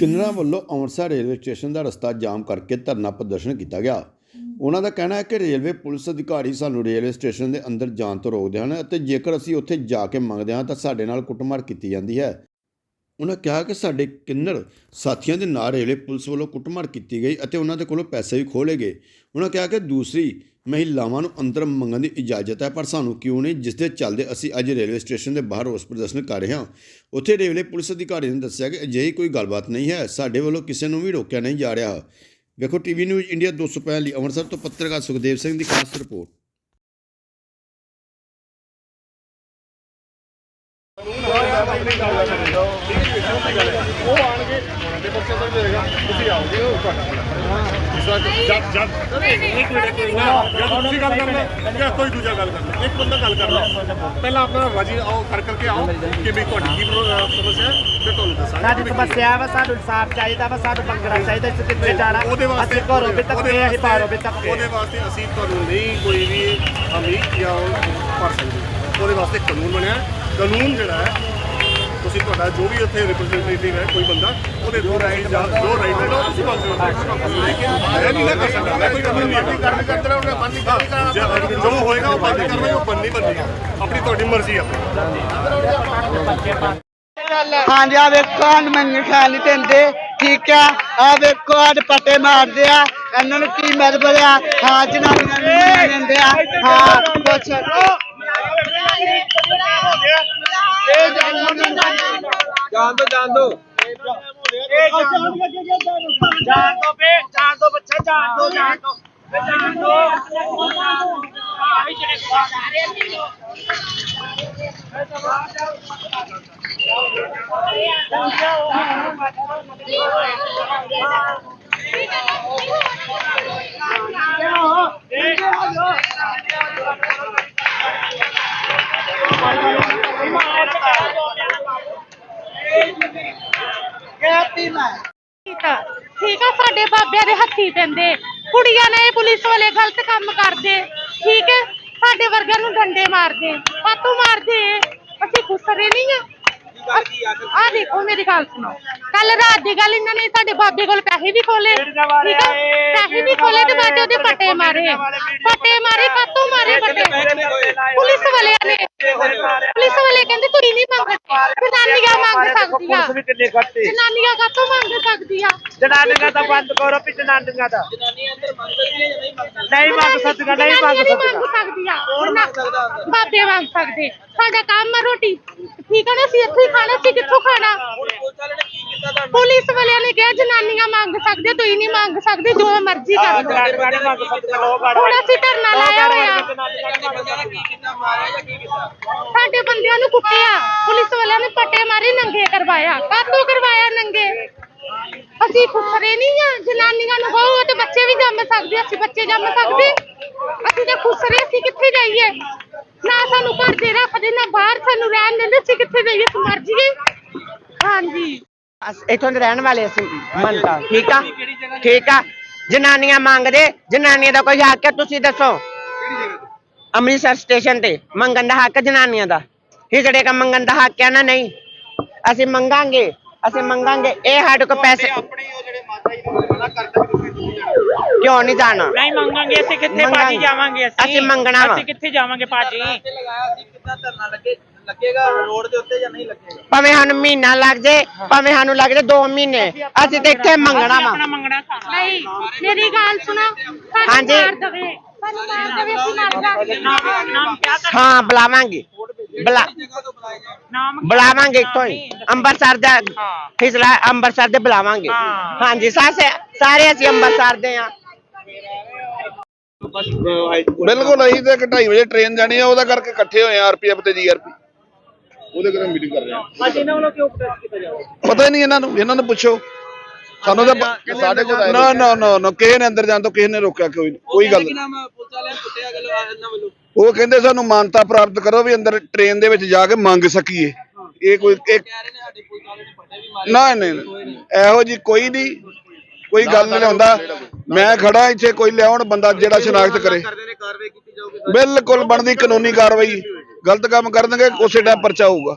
ਕਿੰਨਰਾਂ ਵੱਲੋਂ Amritsar railway station ਦਾ ਰਸਤਾ ਜਾਮ ਕਰਕੇ ਧਰਨਾ ਪ੍ਰਦਰਸ਼ਨ ਕੀਤਾ ਗਿਆ। ਉਹਨਾਂ ਦਾ ਕਹਿਣਾ ਹੈ ਕਿ ਰੇਲਵੇ ਪੁਲਿਸ ਅਧਿਕਾਰੀ ਸਾਨੂੰ ਰੇਲਵੇ ਸਟੇਸ਼ਨ ਦੇ ਅੰਦਰ ਜਾਣ ਤੋਂ ਰੋਕਦੇ ਹਨ ਅਤੇ ਜੇਕਰ ਅਸੀਂ ਉੱਥੇ ਜਾ ਕੇ ਮੰਗਦੇ ਹਾਂ ਤਾਂ ਸਾਡੇ ਨਾਲ ਕੁੱਟਮਾਰ ਕੀਤੀ ਜਾਂਦੀ ਹੈ। ਉਹਨਾਂ ਕਿਹਾ ਕਿ ਸਾਡੇ ਕਿੰਨਰ ਸਾਥੀਆਂ ਦੇ ਨਾਲ ਰੇਲਵੇ ਪੁਲਿਸ ਵੱਲੋਂ ਕੁੱਟਮਾਰ ਕੀਤੀ ਗਈ ਅਤੇ ਉਹਨਾਂ ਦੇ ਕੋਲੋਂ ਪੈਸੇ ਵੀ ਖੋਲੇ ਗਏ। ਉਹਨਾਂ ਕਿਹਾ ਕਿ ਦੂਸਰੀ ਮਹਿਲਾਵਾਂ ਨੂੰ ਅੰਦਰ ਮੰਗਣ ਦੀ ਇਜਾਜ਼ਤ ਹੈ, ਪਰ ਸਾਨੂੰ ਕਿਉਂ ਨਹੀਂ? ਜਿਸ ਦੇ ਚੱਲਦੇ ਅਸੀਂ ਅੱਜ ਰੇਲਵੇ ਸਟੇਸ਼ਨ ਦੇ ਬਾਹਰ ਰੋਸ ਪ੍ਰਦਰਸ਼ਨ ਕਰ ਰਹੇ ਹਾਂ। ਉੱਥੇ ਰੇਲਵੇ ਪੁਲਿਸ ਅਧਿਕਾਰੀ ਨੇ ਦੱਸਿਆ ਕਿ ਅਜਿਹੀ ਕੋਈ ਗੱਲਬਾਤ ਨਹੀਂ ਹੈ। ਸਾਡੇ ਵੱਲੋਂ ਕਿਸੇ ਨੂੰ ਵੀ ਰੋਕਿਆ ਨਹੀਂ ਜਾ ਰਿਹਾ। ਵੇਖੋ ਟੀਵੀ ਨਿਊਜ਼ ਇੰਡੀਆ 205 ਲਈ ਅੰਮ੍ਰਿਤਸਰ ਤੋਂ ਪੱਤਰਕਾਰ ਸੁਖਦੇਵ ਸਿੰਘ ਦੀ ਖਾਸ ਰਿਪੋਰਟ। ਉਹ ਆਣਗੇ ਦੇ ਬੱਚੇ ਦਾ ਤੁਸੀਂ ਆਓਗੇ ਉਹ ਤੁਹਾਡਾ ਕੋਈ ਦੂਜਾ ਗੱਲ ਕਰਨਾ ਇੱਕ ਬੰਦਾ ਗੱਲ ਕਰਨਾ ਪਹਿਲਾਂ ਆਪਣਾ ਰਾਜੀ ਆਓ ਕਰ ਕਰਕੇ ਆਓ ਕਿ ਵੀ ਤੁਹਾਡੀ ਕੀ ਪ੍ਰੋ- ਸਮੱਸਿਆ ਹੈ ਫਿਰ ਤੁਹਾਨੂੰ ਦੱਸਾਂਗੇ ਸਾਡੀ ਕਿ ਕੀ- ਸਮੱਸਿਆ ਵਾ ਸਾਨੂੰ ਇਨਸਾਫ ਚਾਹੀਦਾ ਵਾ ਸਾਨੂੰ ਮੰਗਣਾ ਚਾਹੀਦਾ ਅਸੀਂ ਕਿੱਥੇ ਜਾਣਾ। ਉਹਦੇ ਵਾਸਤੇ ਅਸੀਂ ਘਰੋਂ ਵੀ ਧੱਕੇ ਅਸੀਂ ਬਾਹਰੋਂ ਵੀ ਧੱਕੇ। ਉਹਦੇ ਵਾਸਤੇ ਅਸੀਂ ਤੁਹਾਨੂੰ ਨਹੀਂ ਕੋਈ ਵੀ ਅਮੀਰ ਜਾਂ ਭਰ ਸਕਦੇ। ਉਹਦੇ ਵਾਸਤੇ ਕਾਨੂੰਨ ਬਣਿਆ। ਕਾਨੂੰਨ ਜਿਹੜਾ ਹੈ ਤੁਸੀਂ ਤੁਹਾਡਾ ਜੋ ਵੀ ਉੱਥੇ ਰਿਪਰੈਜ਼ੈਂਟੇਟਿਵ ਹੈ ਕੋਈ ਬੰਦਾ ਉਹਦੇ ਦੋ ਰਾਈਟ ਜਾਂ ਦੋ ਰਾਈਟ ਹੈ ਤੁਸੀਂ ਲੇਕਿਨ ਮੈਂ ਨਹੀਂ ਨਾ ਕਰ ਸਕਦਾ ਮੈਂ ਕੋਈ ਕਾਨੂੰਨ ਨਹੀਂ ਕਰਨ ਕਰਦੇ ਰਹੋ ਬੰਦ ਨਹੀਂ ਕਰਨਾ ਜੋ ਹੋਏਗਾ ਉਹ ਬੰਦ ਕਰਨਾ ਉਹ ਬੰਦ ਨਹੀਂ ਬੰਦੀ ਆਪਣੀ ਤੁਹਾਡੀ ਮਰਜ਼ੀ ਹੈ ਹਾਂਜੀ ਆ ਵੇਖੋ ਹਨ ਮੈਨੂੰ ਖਿਆਲ ਨਹੀਂ ਦਿੰਦੇ ਠੀਕ ਆ ਆ ਵੇਖੋ ਆਹ ਪੱਟੇ ਮਾਰਦੇ ਆ। ਇਹਨਾਂ ਨੂੰ ਕੀ ਮਤਲਬ ਆ? ਹਾਂ ਜਨਾਨੀਆਂ ਨੂੰ ਦਿੰਦੇ ਆ? ਹਾਂ ਕੁਛ ਜਾਨ ਦੋ ਜਾਨ ਦੋ ਜਾਨ ਦੋ ਬੇ ਜਾਨ ਦੋ ਬੱਚਾ ਜਾਨ ਦੋ ਜਾਨ ਦੋ ਜਾਨ ਦੋ ਠੀਕ ਆ ਠੀਕ ਆ ਸਾਡੇ ਬਾਬਿਆਂ ਦੇ ਹੱਥੀ ਪੈਂਦੇ। ਕੁੜੀਆਂ ਨੇ ਪੁਲਿਸ ਵਾਲੇ ਗਲਤ ਕੰਮ ਕਰਦੇ। ਠੀਕ ਹੈ ਸਾਡੇ ਵਰਗਿਆਂ ਨੂੰ ਡੰਡੇ ਮਾਰਦੇ। ਕਾਤੋਂ ਮਾਰਦੇ। ਆ ਦੇਖੋ ਮੇਰੀ ਗੱਲ ਸੁਣੋ। ਕੱਲ ਰਾਤ ਦੀ ਗੱਲ ਇਹਨਾਂ ਨੇ ਸਾਡੇ ਬਾਬੇ ਕੋਲ ਪੈਸੇ ਵੀ ਖੋਲੇ ਠੀਕ ਆ? ਪੈਸੇ ਵੀ ਖੋਲੇ ਤੇ ਬਾਅਦ 'ਚ ਉਹਦੇ ਪੱਟੇ ਮਾਰੇ। ਪੱਟੇ ਮਾਰੇ ਕਾਤੋਂ ਮਾਰੇ ਪੱਟੇ ਪੁਲਿਸ ਵਾਲਿਆਂ ਨੇ ਪੁਲਿਸ ਵਾਲੇ ਕਹਿੰਦੇ ਤੁਸੀਂ ਨਹੀਂ ਮੰਗ ਸਕਦੀਆਂ ਪੁਲਿਸ ਵੀ ਕਿੰਨੇ ਘੱਟੇ ਜਨਾਨੀਆਂ ਕਾਤੋਂ ਮੰਗ ਸਕਦੀਆਂ ਜਨਾਨੀਆਂ ਦਾ ਬੰਦ ਕਰੋ ਵੀ ਜਨਾਨੀਆਂ ਦਾ। ਨਹੀਂ ਮੰਗ ਸਕਦੀਆਂ ਨਹੀਂ ਮੰਗ ਸਕਦੀਆਂ। ਮੰਗ ਸਕਦੀਆਂ ਬਾਬੇ ਮੰਗ ਸਕਦੇ। ਸਾਡਾ ਕੰਮ ਆ ਰੋਟੀ। ਠੀਕ ਹੈ ਨਾ ਅਸੀਂ ਇੱਥੇ ਹੀ ਖਾਣਾ ਸੀ। ਕਿੱਥੋਂ ਖਾਣਾ? ਪੁਲਿਸ ਵਾਲਿਆਂ ਨੇ ਕਿਹਾ ਜਨਾਨੀਆਂ ਮੰਗ ਸਕਦੇ ਤੁਸੀਂ ਨਹੀਂ ਮੰਗ ਸਕਦੇ ਜੋ ਮਰਜ਼ੀ ਕਰ ਲਓ। ਹੁਣ ਅਸੀਂ ਧਰਨਾ ਲਾਇਆ ਹੋਇਆ। ਸਾਡੇ ਬੰਦਿਆਂ ਨੂੰ ਕੁੱਟਿਆ। ਪੁਲਿਸ ਵਾਲਿਆਂ ਨੇ ਪੱਟੇ ਮਾਰੇ ਨੰਗੇ ਕਰਵਾਇਆ। ਕਾਤੋਂ ਕਰਵਾਇਆ ਨੰਗੇ? ਅਸੀਂ ਖੁਸਰੇ ਨਹੀਂ ਆ। ਜਨਾਨੀਆਂ ਨੂੰ ਕਹੋ ਤੇ ਬੱਚੇ ਵੀ ਜੰਮ ਸਕਦੇ ਅਸੀਂ ਬੱਚੇ ਜੰਮ ਸਕਦੇ। ਅਸੀਂ ਤਾਂ ਖੁਸਰੇ ਅਸੀਂ ਕਿੱਥੇ ਜਾਈਏ? ਨਾ ਸਾਨੂੰ ਘਰ ਦੇ ਰੱਖਦੇ ਨਾ ਬਾਹਰ ਸਾਨੂੰ ਰਹਿਣ ਦਿੰਦੇ ਅਸੀਂ ਕਿੱਥੇ ਜਾਈਏ ਅਸੀਂ ਮਰ ਜਾਈਏ ਹਾਂਜੀ। ਇੱਥੋਂ ਦੇ ਰਹਿਣ ਵਾਲੇ ਅਸੀਂ। ਮੰਨਤਾ ਠੀਕ ਆ? ਠੀਕ ਆ? ਜਨਾਨੀਆਂ ਮੰਗਦੇ ਜਨਾਨੀਆਂ ਦਾ ਕੋਈ ਹੱਕ ਹੈ ਤੁਸੀਂ ਦੱਸੋ। ਅੰਮ੍ਰਿਤਸਰ ਸਟੇਸ਼ਨ ਤੇ ਮੰਗਣ ਦਾ ਹੱਕ ਜਨਾਨੀਆਂ ਦਾ। ਹਿਜੜੇ ਕਾ ਮੰਗਣ ਦਾ ਹੱਕ ਹੈ ਨਾ ਨਹੀਂ? ਅਸੀਂ ਮੰਗਾਂਗੇ ਅਸੀਂ ਮੰਗਾਂਗੇ। ਇਹ ਸਾਡੇ ਕੋ ਪੈਸੇ ਕਿਉਂ ਨਹੀਂ ਜਾਣਾ? ਨਹੀਂ ਮੰਗਾਂਗੇ ਅਸੀਂ ਕਿੱਥੇ ਮੰਗਾਂਗੇ। ਭਾਜੀ ਜਾਵਾਂਗੇ ਅਸੀਂ? ਅਸੀਂ ਮੰਗਣਾ ਵਾ। ਅਸੀਂ ਕਿੱਥੇ ਜਾਵਾਂਗੇ ਭਾਜੀ? ਭਾਵੇਂ ਸਾਨੂੰ ਮਹੀਨਾ ਲੱਗ ਜੇ ਭਾਵੇਂ ਸਾਨੂੰ ਲੱਗ ਜੇ 2 ਮਹੀਨੇ ਅਸੀਂ ਤੇ ਇੱਥੇ ਮੰਗਣਾ। ਵਾ। ਆਪਣਾ ਮੰਗਣਾ ਖਾਣਾ। ਨਹੀਂ ਮੇਰੀ ਗੱਲ ਸੁਣੋ। ਸਾਨੂੰ ਹਾਂਜੀ। ਮਾਰ ਦੇਵੇ। ਸਾਨੂੰ ਮਾਰ ਦੇਵੇ ਅਸੀਂ ਮਰ ਜਾਵਾਂਗੇ। ਨਾਮ ਕਿਆ ਕਰ ਹਾਂ ਬੁਲਾਵਾਂਗੇ। ਬੁਲਾ ਨਾਮ ਕੀ? ਬੁਲਾਵਾਂਗੇ ਇੱਥੋਂ ਹੀ। ਅੰਮ੍ਰਿਤਸਰ ਦਾ ਹਾਂ। ਫਿਸਲਾ ਅੰਮ੍ਰਿਤਸਰ ਦੇ ਬੁਲਾਵਾਂਗੇ। ਹਾਂ। ਹਾਂਜੀ ਸਾਰੇ ਸਾਰੇ ਅਸੀਂ ਅੰਮ੍ਰਿਤਸਰ ਦੇ ਆ। ਬਿਲਕੁਲ ਅਸੀਂ ਤੇ 2:30 ਵਜੇ ਟ੍ਰੇਨ ਜਾਣੀ ਆ ਉਹਦਾ ਕਰਕੇ ਇਕੱਠੇ ਹੋਏ ਆ ਆਰਪੀਐਫ ਤੇ ਜੀਆਰਪੀ ਉਹਦੇ ਕਰਕੇ ਮੀਟਿੰਗ ਕਰ ਰਹੇ ਆ। ਅੱਜ ਇਹਨਾਂ ਵੱਲੋਂ ਕਿਉਂ ਪ੍ਰੈਸ ਕੀਤਾ ਜਾਵੇ? ਪਤਾ ਹੀ ਨਹੀਂ ਇਹਨਾਂ ਨੂੰ ਇਹਨਾਂ ਨੂੰ ਪੁੱਛੋ। ਸਾਨੂੰ ਤਾਂ ਸਾਡੇ ਕੋਲ ਨਾ ਨਾ ਨਾ ਨਾ ਕਿਸੇ ਨੇ ਅੰਦਰ ਜਾਣ ਤੋਂ ਕਿਸੇ ਨੇ ਰੋਕਿਆ ਕੋਈ ਕੋਈ ਗੱਲ ਨਹੀਂ। ਉਹ ਕਹਿੰਦੇ ਸਾਨੂੰ ਮਾਨਤਾ ਪ੍ਰਾਪਤ ਕਰੋ ਵੀ ਅੰਦਰ ਟ੍ਰੇਨ ਦੇ ਵਿੱਚ ਜਾ ਕੇ ਮੰਗ ਸਕੀਏ। ਇਹ ਕੋਈ ਇੱਕ ਨਾ ਨਹੀਂ ਨਹੀਂ। ਇਹੋ ਜੀ ਕੋਈ ਨਹੀਂ। ਕੋਈ ਗੱਲ ਨਹੀਂ ਹੁੰਦਾ ਮੈਂ ਖੜਾ ਇੱਥੇ ਕੋਈ ਲਿਆਉਣ ਬੰਦਾ ਜਿਹੜਾ ਸ਼ਨਾਖਤ ਕਰੇ। ਬਿਲਕੁਲ ਬਣਦੀ ਕਾਨੂੰਨੀ ਕਾਰਵਾਈ। ਗਲਤ ਕੰਮ ਕਰ ਦੇਣਗੇ ਉਸੇ ਟਾਈਮ ਪਰਚਾ ਹੋਊਗਾ।